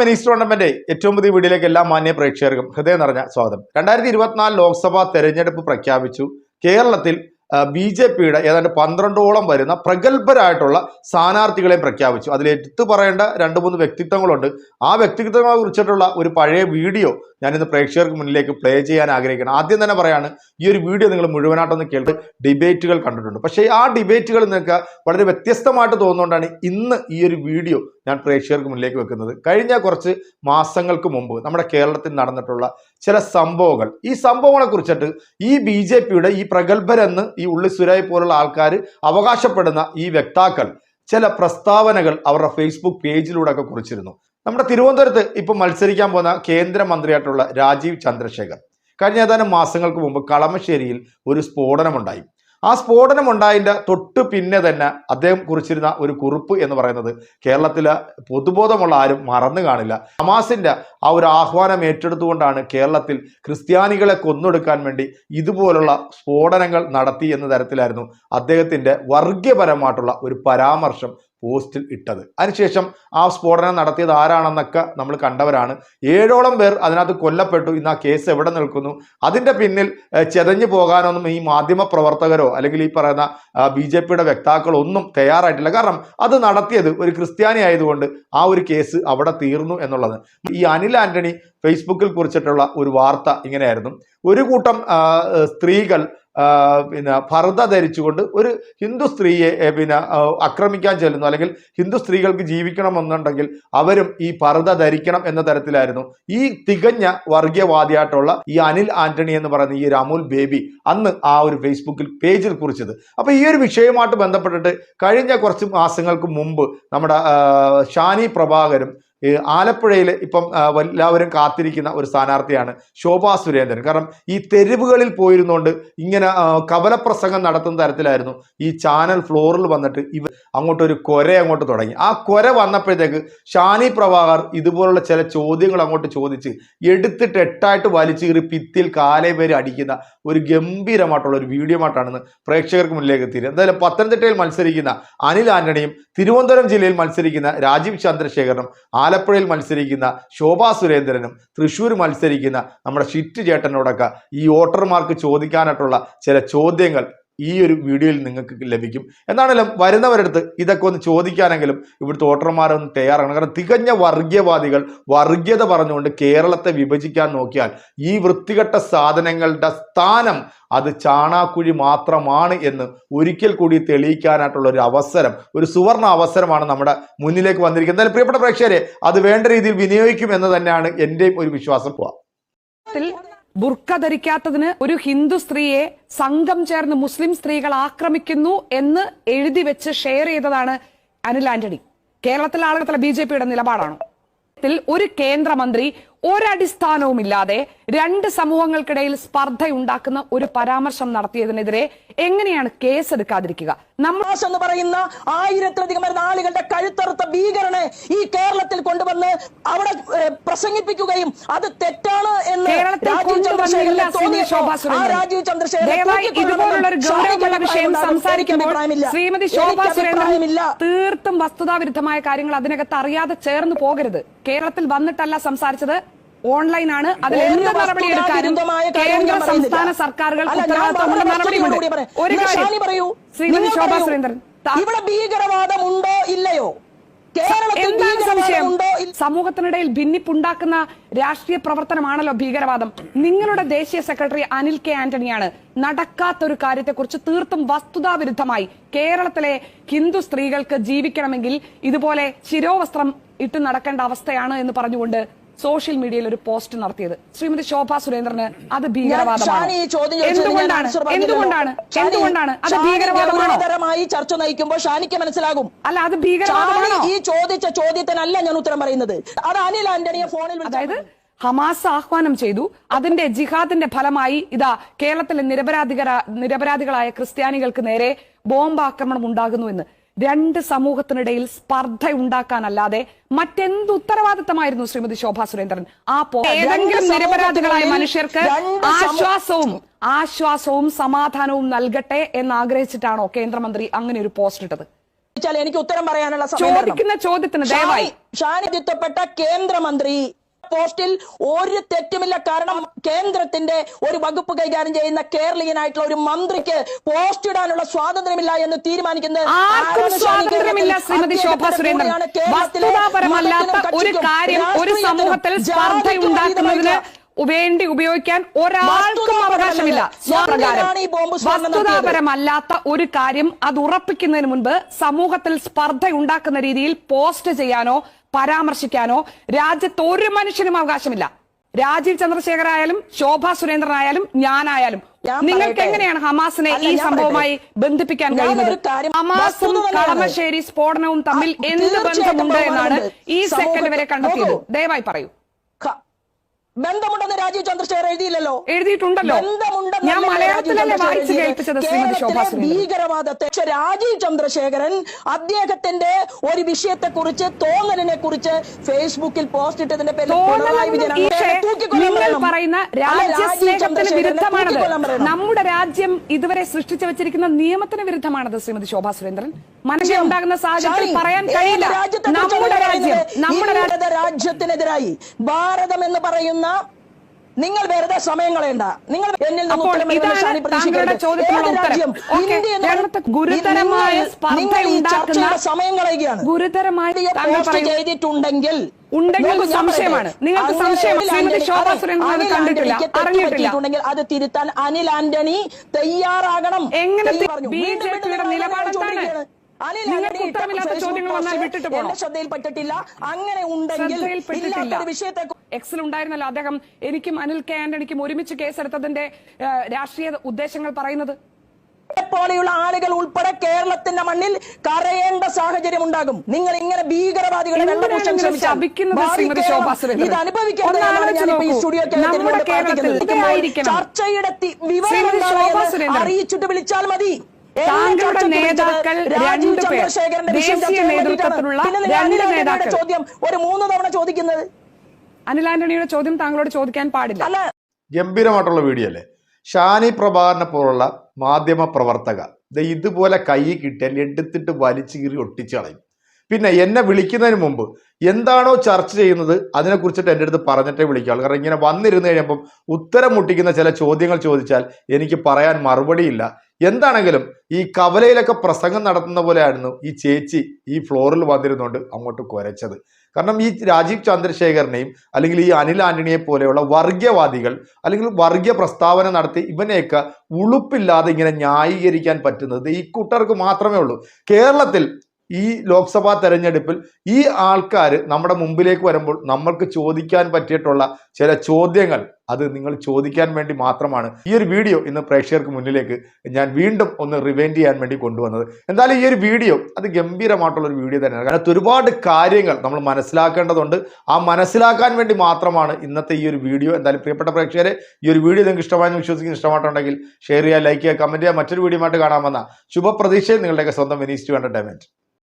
Venice tournament ഏറ്റവും പുതിയ വീഡിയോയിലേക്ക് എല്ലാ മാന്യ പ്രേക്ഷകർക്കും ഹൃദയം നിറഞ്ഞ സ്വാഗതം. രണ്ടായിരത്തി ഇരുപത്തിനാല് ലോക്സഭാ തെരഞ്ഞെടുപ്പ് പ്രഖ്യാപിച്ചു. കേരളത്തിൽ ബി ജെ പിയുടെ ഏതാണ്ട് പന്ത്രണ്ടോളം വരുന്ന പ്രഗത്ഭരായിട്ടുള്ള സ്ഥാനാർത്ഥികളെ പ്രഖ്യാപിച്ചു. അതിൽ എടുത്തു പറയേണ്ട രണ്ട് മൂന്ന് വ്യക്തിത്വങ്ങളുണ്ട്. ആ വ്യക്തിത്വങ്ങളെ കുറിച്ചിട്ടുള്ള ഒരു പഴയ വീഡിയോ ഞാൻ ഇന്ന് പ്രേക്ഷകർക്ക് മുന്നിലേക്ക് പ്ലേ ചെയ്യാൻ ആഗ്രഹിക്കണം ആദ്യം തന്നെ പറയാണ് ഈ ഒരു വീഡിയോ നിങ്ങൾ മുഴുവനായിട്ടൊന്ന് കേട്ട് ഡിബേറ്റുകൾ കണ്ടിട്ടുണ്ട്. പക്ഷേ ആ ഡിബേറ്റുകൾ നിങ്ങൾക്ക് വളരെ വ്യത്യസ്തമായിട്ട് തോന്നുന്നുകൊണ്ടാണ് ഇന്ന് ഈ ഒരു വീഡിയോ ഞാൻ പ്രേക്ഷകർക്ക് മുന്നിലേക്ക് വെക്കുന്നത്. കഴിഞ്ഞ കുറച്ച് മാസങ്ങൾക്ക് മുമ്പ് നമ്മുടെ കേരളത്തിൽ നടന്നിട്ടുള്ള ചില സംഭവങ്ങൾ. ഈ സംഭവങ്ങളെ കുറിച്ചിട്ട് ഈ ബി ഈ പ്രഗത്ഭരെന്ന് ഈ ഉള്ളി സുരായ് പോലുള്ള ആൾക്കാർ അവകാശപ്പെടുന്ന ഈ വ്യക്താക്കൾ ചില പ്രസ്താവനകൾ അവരുടെ ഫേസ്ബുക്ക് പേജിലൂടെ ഒക്കെ കുറിച്ചിരുന്നു. നമ്മുടെ തിരുവനന്തപുരത്ത് ഇപ്പം മത്സരിക്കാൻ പോകുന്ന കേന്ദ്രമന്ത്രിയായിട്ടുള്ള രാജീവ് ചന്ദ്രശേഖർ കഴിഞ്ഞ ഏതാനും മാസങ്ങൾക്ക് മുമ്പ് കളമശ്ശേരിയിൽ ഒരു സ്ഫോടനമുണ്ടായി. ആ സ്ഫോടനം ഉണ്ടായതിന്റെ തൊട്ട് പിന്നെ തന്നെ അദ്ദേഹം കുറിച്ചിരുന്ന ഒരു കുറിപ്പ് എന്ന് പറയുന്നത് കേരളത്തിലെ പൊതുബോധമുള്ള ആരും മറന്നു കാണില്ല. ഹമാസിന്റെ ആ ഒരു ആഹ്വാനം ഏറ്റെടുത്തുകൊണ്ടാണ് കേരളത്തിൽ ക്രിസ്ത്യാനികളെ കൊന്നൊടുക്കാൻ വേണ്ടി ഇതുപോലുള്ള സ്ഫോടനങ്ങൾ നടത്തി എന്ന തരത്തിലായിരുന്നു അദ്ദേഹത്തിന്റെ വർഗീയപരമായിട്ടുള്ള ഒരു പരാമർശം പോസ്റ്റിൽ ഇട്ടത്. അതിനുശേഷം ആ സ്ഫോടനം നടത്തിയത് ആരാണെന്നൊക്കെ നമ്മൾ കണ്ടവരാണ്. ഏഴോളം പേർ അതിനകത്ത് കൊല്ലപ്പെട്ടു. ഇന്ന് ആ കേസ് എവിടെ നിൽക്കുന്നു? അതിന്റെ പിന്നിൽ ചെതഞ്ഞു പോകാനൊന്നും ഈ മാധ്യമ പ്രവർത്തകരോ അല്ലെങ്കിൽ ഈ പറയുന്ന ബി ജെ പിയുടെ വ്യക്താക്കളോ ഒന്നും തയ്യാറായിട്ടില്ല. കാരണം അത് നടത്തിയത് ഒരു ക്രിസ്ത്യാനി ആയതുകൊണ്ട് ആ ഒരു കേസ് അവിടെ തീർന്നു എന്നുള്ളത്. ഈ അനിൽ ആന്റണി ഫേസ്ബുക്കിൽ കുറിച്ചിട്ടുള്ള ഒരു വാർത്ത ഇങ്ങനെയായിരുന്നു. ഒരു കൂട്ടം സ്ത്രീകൾ പിന്നെ ഭർത ധരിച്ചുകൊണ്ട് ഒരു ഹിന്ദു സ്ത്രീയെ പിന്നെ ആക്രമിക്കാൻ ചെല്ലുന്നു. അല്ലെങ്കിൽ ഹിന്ദു സ്ത്രീകൾക്ക് ജീവിക്കണമെന്നുണ്ടെങ്കിൽ അവരും ഈ ഭർത ധരിക്കണം എന്ന തരത്തിലായിരുന്നു. ഈ തികഞ്ഞ വർഗീയവാദിയായിട്ടുള്ള ഈ അനിൽ ആന്റണി എന്ന് പറയുന്ന ഈ രാമുൽ ബേബി അന്ന് ആ ഒരു ഫേസ്ബുക്കിൽ പേജിൽ കുറിച്ചത്. അപ്പൊ ഈ ഒരു വിഷയവുമായിട്ട് ബന്ധപ്പെട്ടിട്ട് കഴിഞ്ഞ കുറച്ച് മാസങ്ങൾക്ക് മുമ്പ് നമ്മുടെ ഷാനി പ്രഭാകരും ആലപ്പുഴയിൽ ഇപ്പം എല്ലാവരും കാത്തിരിക്കുന്ന ഒരു സ്ഥാനാർത്ഥിയാണ് ശോഭാ സുരേന്ദ്രൻ. കാരണം ഈ തെരുവുകളിൽ പോയിരുന്നുകൊണ്ട് ഇങ്ങനെ കവലപ്രസംഗം നടത്തുന്ന തരത്തിലായിരുന്നു ഈ ചാനൽ ഫ്ലോറിൽ വന്നിട്ട് ഇവ അങ്ങോട്ട് ഒരു കൊര അങ്ങോട്ട് തുടങ്ങി. ആ കൊര വന്നപ്പോഴത്തേക്ക് ഷാനി പ്രഭാകർ ഇതുപോലുള്ള ചില ചോദ്യങ്ങൾ അങ്ങോട്ട് ചോദിച്ച് എടുത്തിട്ട് എട്ടായിട്ട് വലിച്ചു കീറി ഭിത്തിയിൽ കാലേ പേര് അടിക്കുന്ന ഒരു ഗംഭീരമായിട്ടുള്ള ഒരു വീഡിയോ ആയിട്ടാണ് പ്രേക്ഷകർക്ക് മുന്നിലേക്ക് എത്തിയത്. എന്തായാലും പത്തനംതിട്ടയിൽ മത്സരിക്കുന്ന അനിൽ ആന്റണിയും തിരുവനന്തപുരം ജില്ലയിൽ മത്സരിക്കുന്ന രാജീവ് ചന്ദ്രശേഖരനും ആലപ്പുഴയിൽ മത്സരിക്കുന്ന ശോഭാ സുരേന്ദ്രനും തൃശ്ശൂർ മത്സരിക്കുന്ന നമ്മുടെ ഷിറ്റ് ചേട്ടനോടൊക്കെ ഈ വോട്ടർമാർക്ക് ചോദിക്കാനായിട്ടുള്ള ചില ചോദ്യങ്ങൾ ഈ ഒരു വീഡിയോയിൽ നിങ്ങൾക്ക് ലഭിക്കും. എന്നാണെങ്കിലും വരുന്നവരടുത്ത് ഇതൊക്കെ ഒന്ന് ചോദിക്കാനെങ്കിലും ഇവിടുത്തെ വോട്ടർമാരൊന്ന് തയ്യാറാണ് കാരണം തികഞ്ഞ വർഗീയവാദികൾ വർഗീയത പറഞ്ഞുകൊണ്ട് കേരളത്തെ വിഭജിക്കാൻ നോക്കിയാൽ ഈ വൃത്തികെട്ട സാധനങ്ങളുടെ സ്ഥാനം അത് ചാണാക്കുഴി മാത്രമാണ് എന്ന് ഒരിക്കൽ കൂടി തെളിയിക്കാനായിട്ടുള്ള ഒരു അവസരം ഒരു സുവർണ അവസരമാണ് നമ്മുടെ മുന്നിലേക്ക് വന്നിരിക്കുന്നത്. എന്തായാലും പ്രിയപ്പെട്ട പ്രേക്ഷകരെ അത് വേണ്ട രീതിയിൽ വിനിയോഗിക്കും എന്ന് തന്നെയാണ് എന്റെയും ഒരു വിശ്വാസം. പോവാം. ബുർക്ക ധരിക്കാത്തതിന് ഒരു ഹിന്ദു സ്ത്രീയെ സംഘം ചേർന്ന് മുസ്ലിം സ്ത്രീകൾ ആക്രമിക്കുന്നു എന്ന് എഴുതി വെച്ച് ഷെയർ ചെയ്തതാണ് അനിൽ ആന്റണി. കേരളത്തിലെ ആളുകളെ ബി ജെ പിയുടെ നിലപാടാണോ. ഒരു കേന്ദ്രമന്ത്രി ഒരടിസ്ഥാനവുമില്ലാതെ രണ്ട് സമൂഹങ്ങൾക്കിടയിൽ സ്പർദ്ധയുണ്ടാക്കുന്ന ഒരു പരാമർശം നടത്തിയതിനെതിരെ എങ്ങനെയാണ് കേസെടുക്കാതിരിക്കുക? നമ്മൾ എന്ന് പറയുന്ന ആയിരത്തിലധികം വരുന്ന ആളുകളുടെ കഴുത്തറുത്ത ഭീകരനെ ഈ കേരളത്തിൽ കൊണ്ടുവന്ന് അവിടെ പ്രസംഗിപ്പിക്കുകയും അത് തെറ്റാണ് എന്ന് രാജീവ് ചന്ദ്രശേഖരൻ ചന്ദ്രശേഖരന് ആ രാജീവ് സംസാരിക്കുമ്പോൾ ശ്രീമതി ശോഭാ സുരേന്ദ്രൻ തീർത്തും വസ്തുതാവിരുദ്ധമായ കാര്യങ്ങൾ അതിനകത്ത് അറിയാതെ ചേർന്ന് പോകരുത്. കേരളത്തിൽ വന്നിട്ടല്ല സംസാരിച്ചത്. ഓൺലൈനാണ്. അതിൽ എന്ത് നടപടി എടുക്കാനും കേന്ദ്ര സംസ്ഥാന സർക്കാരുകൾ ഉത്തരവാദിത്തമുള്ള നടപടിയുണ്ട് ഒരു കാര്യം ശ്രീമതി ശോഭാ സുരേന്ദ്രൻ ഇവിടെ ഭീകരവാദം ഉണ്ടോ ഇല്ലയോ എന്താണ് സംശയം? സമൂഹത്തിനിടയിൽ ഭിന്നിപ്പുണ്ടാക്കുന്ന രാഷ്ട്രീയ പ്രവർത്തനമാണല്ലോ ഭീകരവാദം. നിങ്ങളുടെ ദേശീയ സെക്രട്ടറി അനിൽ കെ ആന്റണിയാണ് നടക്കാത്തൊരു കാര്യത്തെക്കുറിച്ച് തീർത്തും വസ്തുതാവിരുദ്ധമായി കേരളത്തിലെ ഹിന്ദു സ്ത്രീകൾക്ക് ജീവിക്കണമെങ്കിൽ ഇതുപോലെ ശിരോവസ്ത്രം ഇട്ട് നടക്കേണ്ട അവസ്ഥയാണ് എന്ന് പറഞ്ഞുകൊണ്ട് സോഷ്യൽ മീഡിയയിൽ ഒരു പോസ്റ്റ് നടത്തിയത്. ശ്രീമതി ശോഭ സുരേന്ദ്രന് അത് ഭീകരവാദമാണ്. എന്തുകൊണ്ടാണ്? എന്തുകൊണ്ടാണ്? എന്തുകൊണ്ടാണ്? അത് ഷാനി ഭീകരവാദമാണോ? ഗൗരവതരമായി ചർച്ച നയിക്കുമ്പോൾ ഷാനിക്ക് മനസ്സിലാകും. അല്ല അത് ഭീകരവാദമാണോ? ഈ ചോദിച്ച ചോദ്യത്തിനല്ല ഞാൻ ഉത്തരം പറയുന്നത്. അത് അനിൽ ആന്റണിയെ ഫോണിൽ അതായത് ഹമാസ് ആഹ്വാനം ചെയ്തു. അതിന്റെ ജിഹാദിന്റെ ഫലമായി ഇതാ കേരളത്തിലെ നിരപരാധികര നിരപരാധികളായ ക്രിസ്ത്യാനികൾക്ക് നേരെ ബോംബ് ആക്രമണം ഉണ്ടാകുന്നു എന്ന്. രണ്ട് സമൂഹത്തിനിടയിൽ സ്പർദ്ധ ഉണ്ടാക്കാനല്ലാതെ മറ്റെന്ത് ഉത്തരവാദിത്തമായിരുന്നു ശ്രീമതി ശോഭാ സുരേന്ദ്രൻ? ആ ഏതെങ്കിലും നിരപരാധികളായ മനുഷ്യർക്ക് ആശ്വാസവും ആശ്വാസവും സമാധാനവും നൽകട്ടെ എന്ന് ആഗ്രഹിച്ചിട്ടാണോ കേന്ദ്രമന്ത്രി അങ്ങനെ ഒരു പോസ്റ്റ് ഇട്ടത്? എനിക്ക് ഉത്തരം പറയാനുള്ള ചോദിക്കുന്ന ചോദ്യത്തിന് ദയവായി. ഷാനി കേന്ദ്രമന്ത്രി പോസ്റ്റിൽ ഒരു തെറ്റുമില്ല. കാരണം കേന്ദ്രത്തിന്റെ ഒരു വകുപ്പ് കൈകാര്യം ചെയ്യുന്ന കേരളീയനായിട്ടുള്ള ഒരു മന്ത്രിക്ക് പോസ്റ്റ് ഇടാനുള്ള സ്വാതന്ത്ര്യമില്ല എന്ന് തീരുമാനിക്കുന്നത് ആർക്കും സ്വാതന്ത്ര്യമില്ല ശ്രീമതി ശോഭ സുരേന്ദ്രൻ. വസ്തുതാപരമല്ലാത്ത ഒരു കാര്യം ഒരു സമൂഹത്തിൽ സ്പർദ്ധ ഉണ്ടാക്കുന്നതിന് വേണ്ടി ഉപയോഗിക്കാൻ ഒരാൾക്കും അവകാശമില്ല. സ്വപ്രകാരം? വസ്തുതാപരമല്ലാത്ത ഒരു കാര്യം അത് ഉറപ്പിക്കുന്നതിന് മുൻപ് സമൂഹത്തിൽ സ്പർദ്ധ ഉണ്ടാക്കുന്ന രീതിയിൽ പോസ്റ്റ് ചെയ്യാനോ പരാമർശിക്കാനോ രാജ്യത്ത് ഒരു മനുഷ്യനും അവകാശമില്ല. രാജീവ് ചന്ദ്രശേഖർ ആയാലും ശോഭ സുരേന്ദ്രൻ ആയാലും ഞാനായാലും നിങ്ങൾക്ക് എങ്ങനെയാണ് ഹമാസിനെ ഈ സംഭവമായി സംഭവവുമായി ബന്ധിപ്പിക്കാൻ കഴിയുന്നത്? ഹമാസും. കളമശ്ശേരി സ്ഫോടനവും തമ്മിൽ എന്ത് ബന്ധമുണ്ട് എന്നാണ് ഈ സെക്കൻഡ് വരെ കണ്ടെത്തിയത്. ദയവായി പറയൂ. ബന്ധമുണ്ടെന്ന് രാജീവ് ചന്ദ്രശേഖർ എഴുതിയില്ലല്ലോ. എഴുതിയിട്ടുണ്ടല്ലോ. ഞാൻ രാജീവ് മലയാളത്തിലല്ലേ ചന്ദ്രശേഖർ വായിച്ചു കേൾപ്പിച്ചത് ശ്രീമതി ശോഭ ഭീകരവാദത്തെ രാജീവ് ചന്ദ്രശേഖരൻ അദ്ദേഹത്തിന്റെ ഒരു വിഷയത്തെ കുറിച്ച് തോന്നലിനെ കുറിച്ച് ഫേസ്ബുക്കിൽ പോസ്റ്റ് ഇട്ടതിന്റെ പേരിൽ നിങ്ങൾ പറയുന്ന രാജ്യസ്നേഹത്തിന് വിരുദ്ധമാണത്. നമ്മുടെ രാജ്യം ഇതുവരെ സൃഷ്ടിച്ചു വെച്ചിരിക്കുന്ന നിയമത്തിന് വിരുദ്ധമാണത് ശ്രീമതി ശോഭാ സുരേന്ദ്രൻ. മനസ്സിൽ ഉണ്ടാകുന്ന സാഹചര്യത്തിൽ പറയാൻ കഴിയില്ല. നമ്മുടെ രാജ്യം നമ്മുടെ രാജ്യത്തിനെതിരായി ഭാരതം എന്ന് പറയുന്ന നിങ്ങൾ വെറുതെ സമയം കളയണ്ട നിങ്ങൾ എന്നിൽ സമയം കളയുകയാണ് ഗുരുതരമായ ചെയ്തിട്ടുണ്ടെങ്കിൽ ഉണ്ടെങ്കിൽ സംശയമാണ്. നിങ്ങൾക്ക് സംശയമാണ്. ശോഭ സുരേന്ദ്രൻ കണ്ടിട്ടില്ല, അറിഞ്ഞിട്ടില്ല. അത് തിരുത്താൻ അനിൽ ആന്റണി തയ്യാറാകണം എങ്ങനെ. ബി ജെ പിയുടെ നിങ്ങൾ നിലപാട് എന്താണ്? അനിൽ നിങ്ങൾക്ക് ആന്റണി ഇട്ട ഉത്തരമില്ലാത്ത ചോദ്യങ്ങൾ വന്നാൽ വിട്ടിട്ട് പോകണം. ശ്രദ്ധയിൽപ്പെട്ടിട്ടില്ല അങ്ങനെ ഉണ്ടെങ്കിൽ വിഷയത്തെ എക്സിൽ ഉണ്ടായിരുന്നല്ലോ അദ്ദേഹം എനിക്കും അനിൽ കെ ആന്റണിക്കും ഒരുമിച്ച് കേസെടുത്തതിന്റെ രാഷ്ട്രീയ ഉദ്ദേശങ്ങൾ പറയുന്നത് പോലെയുള്ള ആളുകൾ ഉൾപ്പെടെ കേരളത്തിന്റെ മണ്ണിൽ കരയേണ്ട സാഹചര്യം ഉണ്ടാകും നിങ്ങൾ ഇങ്ങനെ ഭീകരവാദികളെ വെള്ളപൂശാൻ ശ്രമിച്ചാൽ? ഇത്. ചർച്ചയുടെ വിവരം. അറിയിച്ചിട്ട് വിളിച്ചാൽ മതി താങ്കളുടെ നേതാക്കൾ രണ്ടു ചന്ദ്രശേഖരന്റെ ദേശീയ നേതൃത്വത്തിലുള്ള രണ്ട് നേതാക്കൾ. ചോദ്യം ഒരു മൂന്ന് തവണ ചോദിക്കുന്നത് അനിൽ ആന്റണിയുടെ ചോദ്യം താങ്കളോട് ചോദിക്കാൻ പാടില്ല. അല്ല. ഗംഭീരമായിട്ടുള്ള വീഡിയോ അല്ലേ? ഷാനി പ്രഭാകരനെ പോലുള്ള മാധ്യമ പ്രവർത്തക ദേ ഇതുപോലെ കൈ കിട്ടിയാൽ എടുത്തിട്ട് വലിച്ചു കീറി ഒട്ടിച്ചു കളയും. പിന്നെ എന്നെ വിളിക്കുന്നതിന് മുമ്പ് എന്താണോ ചർച്ച ചെയ്യുന്നത് അതിനെക്കുറിച്ചിട്ട് എന്റെ അടുത്ത് പറഞ്ഞിട്ടേ വിളിക്കാവുള്ളൂ. കാരണം ഇങ്ങനെ വന്നിരുന്ന് കഴിയുമ്പം ഉത്തരം മുട്ടിക്കുന്ന ചില ചോദ്യങ്ങൾ ചോദിച്ചാൽ എനിക്ക് പറയാൻ മറുപടിയില്ല. എന്താണെങ്കിലും ഈ കവലയിലൊക്കെ പ്രസംഗം നടത്തുന്ന പോലെയായിരുന്നു ഈ ചേച്ചി ഈ ഫ്ലോറിൽ വന്നിരുന്നുകൊണ്ട് അങ്ങോട്ട് കുരച്ചത്. കാരണം ഈ രാജീവ് ചന്ദ്രശേഖരനെയും അല്ലെങ്കിൽ ഈ അനിൽ ആന്റണിയെ പോലെയുള്ള വർഗീയവാദികൾ അല്ലെങ്കിൽ വർഗീയ പ്രസ്താവന നടത്തി ഇവനെയൊക്കെ ഉളുപ്പില്ലാതെ ഇങ്ങനെ ന്യായീകരിക്കാൻ പറ്റുന്നത് ഈ കൂട്ടർക്ക് മാത്രമേ ഉള്ളൂ. കേരളത്തിൽ ഈ ലോക്സഭാ തെരഞ്ഞെടുപ്പിൽ ഈ ആൾക്കാർ നമ്മുടെ മുമ്പിലേക്ക് വരുമ്പോൾ നമ്മൾക്ക് ചോദിക്കാൻ പറ്റിയിട്ടുള്ള ചില ചോദ്യങ്ങൾ അത് നിങ്ങൾ ചോദിക്കാൻ വേണ്ടി മാത്രമാണ്. ഈ ഒരു വീഡിയോ ഇന്ന് പ്രേക്ഷകർക്ക് മുന്നിലേക്ക് ഞാൻ വീണ്ടും ഒന്ന് റിവൈൻഡ് ചെയ്യാൻ വേണ്ടി കൊണ്ടുവന്നത്. എന്തായാലും ഈ ഒരു വീഡിയോ അത് ഗംഭീരമായിട്ടുള്ള ഒരു വീഡിയോ തന്നെയാണ്. കാരണം ഒരുപാട് കാര്യങ്ങൾ നമ്മൾ മനസ്സിലാക്കേണ്ടതുണ്ട്. ആ മനസ്സിലാക്കാൻ വേണ്ടി മാത്രമാണ് ഇന്നത്തെ ഈ ഒരു വീഡിയോ. എന്തായാലും പ്രിയപ്പെട്ട പ്രേക്ഷകരെ ഈ ഒരു വീഡിയോ നിങ്ങൾക്ക് ഇഷ്ടമായെന്ന് വിശ്വസിക്കുന്ന ഇഷ്ടമായിട്ടുണ്ടെങ്കിൽ ഷെയർ ചെയ്യുക ലൈക്ക് ചെയ്യുക കമന്റ് ചെയ്യുക. മറ്റൊരു വീഡിയോ ആയിട്ട് കാണാമെന്ന ശുഭപ്രതീക്ഷയും നിങ്ങളുടെയൊക്കെ സ്വന്തം വിനീസ്റ്റ് എന്റർടൈൻമെന്റ്